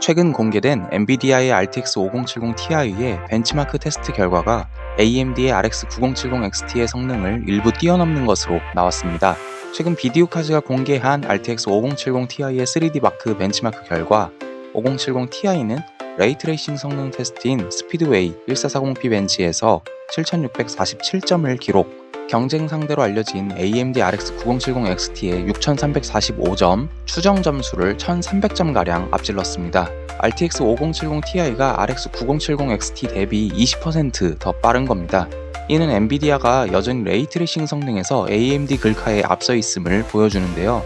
최근 공개된 엔비디아의 RTX 5070 Ti의 벤치마크 테스트 결과가 AMD의 RX 9070 XT의 성능을 일부 뛰어넘는 것으로 나왔습니다. 최근 비디오 카즈가 공개한 RTX 5070 Ti의 3D 마크 벤치마크 결과 5070 Ti는 레이트레이싱 성능 테스트인 스피드웨이 1440p 벤치에서 7647점을 기록, 경쟁 상대로 알려진 AMD RX 9070 XT의 6345점, 추정 점수를 1300점가량 앞질렀습니다. RTX 5070 Ti가 RX 9070 XT 대비 20%더 빠른 겁니다. 이는 엔비디아가 여전히 레이트레이싱 성능에서 AMD 글카에 앞서 있음을 보여주는데요.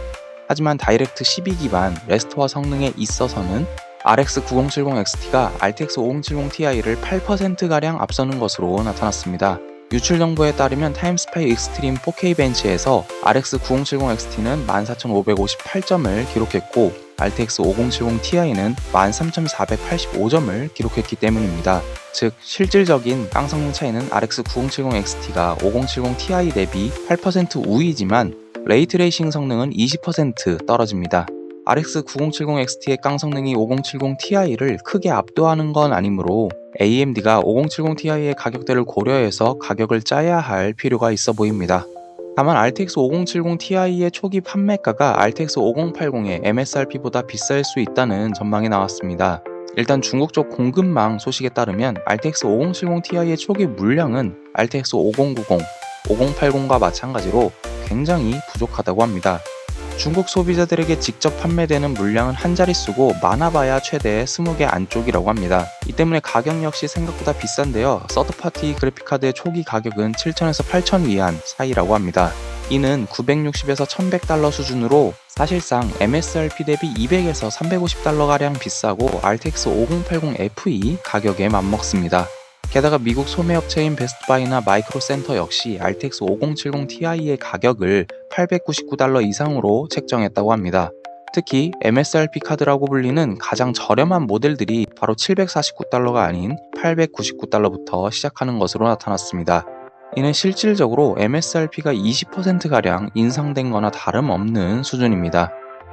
하지만 다이렉트 12 기반 레스토어 성능에 있어서는 RX 9070 XT가 RTX 5070 Ti를 8%가량 앞서는 것으로 나타났습니다. 유출 정보에 따르면 타임스파이 익스트림 4K 벤치에서 RX 9070 XT는 14,558점을 기록했고 RTX 5070 Ti는 13,485점을 기록했기 때문입니다. 즉 실질적인 깡성능 차이는 RX 9070 XT가 5070 Ti 대비 8% 우위지만 레이트레이싱 성능은 20% 떨어집니다. RX 9070 XT의 깡 성능이 5070 Ti를 크게 압도하는 건 아니므로 AMD가 5070 Ti의 가격대를 고려해서 가격을 짜야 할 필요가 있어 보입니다. 다만 RTX 5070 Ti의 초기 판매가가 RTX 5080의 MSRP보다 비쌀 수 있다는 전망이 나왔습니다. 일단 중국 쪽 공급망 소식에 따르면 RTX 5070 Ti의 초기 물량은 RTX 5090, 5080과 마찬가지로 굉장히 부족하다고 합니다. 중국 소비자들에게 직접 판매되는 물량은 한 자릿수고 많아봐야 최대 20개 안쪽이라고 합니다. 이 때문에 가격 역시 생각보다 비싼데요. 서드파티 그래픽카드의 초기 가격은 7,000에서 8,000 위안 사이라고 합니다. 이는 960에서 1100달러 수준으로 사실상 MSRP 대비 200에서 350달러가량 비싸고 RTX 5080 FE 가격에 맞먹습니다. 게다가 미국 소매업체인 베스트바이나 마이크로센터 역시 RTX 5070 Ti의 가격을 899달러 이상으로 책정했다고 합니다. 특히 MSRP 카드라고 불리는 가장 저렴한 모델들이 바로 749달러가 아닌 899달러부터 시작하는 것으로 나타났습니다. 이는 실질적으로 MSRP가 20%가량 인상된 거나 다름없는 수준입니다.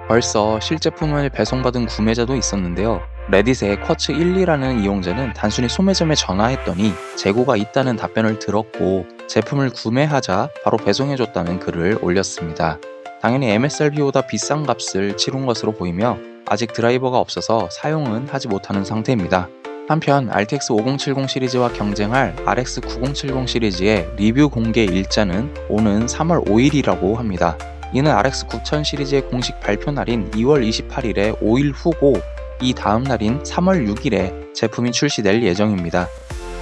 벌써 실제품을 배송받은 구매자도 있었는데요. 레딧에 쿼츠 12라는 이용자는 단순히 소매점에 전화했더니 재고가 있다는 답변을 들었고 제품을 구매하자 바로 배송해줬다는 글을 올렸습니다. 당연히 MSRP보다 비싼 값을 치른 것으로 보이며 아직 드라이버가 없어서 사용은 하지 못하는 상태입니다. 한편 RTX 5070 시리즈와 경쟁할 RX 9070 시리즈의 리뷰 공개 일자는 오는 3월 5일이라고 합니다. 이는 RX 9000 시리즈의 공식 발표 날인 2월 28일에 5일 후고 이 다음 날인 3월 6일에 제품이 출시될 예정입니다.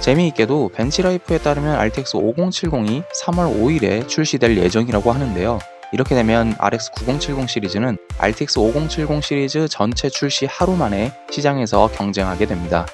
재미있게도 벤치라이프에 따르면 RTX 5070이 3월 5일에 출시될 예정이라고 하는데요. 이렇게 되면 RX 9070 시리즈는 RTX 5070 시리즈 전체 출시 하루 만에 시장에서 경쟁하게 됩니다.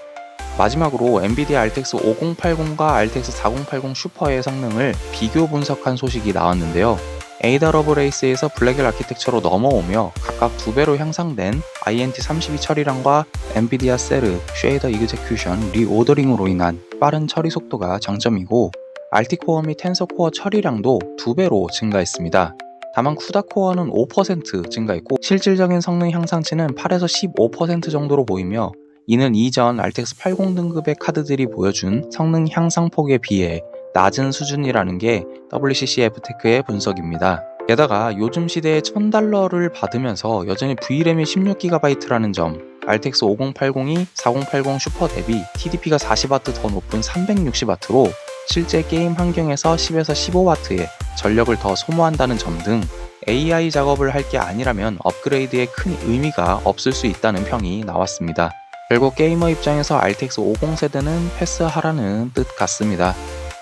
마지막으로 엔비디아 RTX 5080과 RTX 4080 슈퍼의 성능을 비교 분석한 소식이 나왔는데요. 에이다 러브레이스에서 블랙엘 아키텍처로 넘어오며 각각 두 배로 향상된 INT32 처리량과 엔비디아 세르 쉐이더 이그제큐션 리오더링으로 인한 빠른 처리 속도가 장점이고 알티코어 및 텐서 코어 처리량도 두 배로 증가했습니다. 다만 쿠다 코어는 5% 증가했고 실질적인 성능 향상치는 8에서 15% 정도로 보이며 이는 이전 RTX 80 등급의 카드들이 보여준 성능 향상 폭에 비해 낮은 수준이라는 게 WCC F테크의 분석입니다. 게다가 요즘 시대에 1000달러를 받으면서 여전히 VRAM이 16GB라는 점, RTX 5080이 4080 슈퍼 대비 TDP가 40W 더 높은 360W로 실제 게임 환경에서 10에서 15W의 전력을 더 소모한다는 점 등 AI 작업을 할 게 아니라면 업그레이드에 큰 의미가 없을 수 있다는 평이 나왔습니다. 결국 게이머 입장에서 RTX 50 세대는 패스하라는 뜻 같습니다.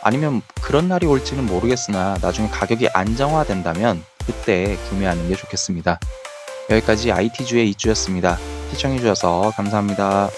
아니면 그런 날이 올지는 모르겠으나 나중에 가격이 안정화된다면 그때 구매하는 게 좋겠습니다. 여기까지 IT주의 이주였습니다. 시청해주셔서 감사합니다.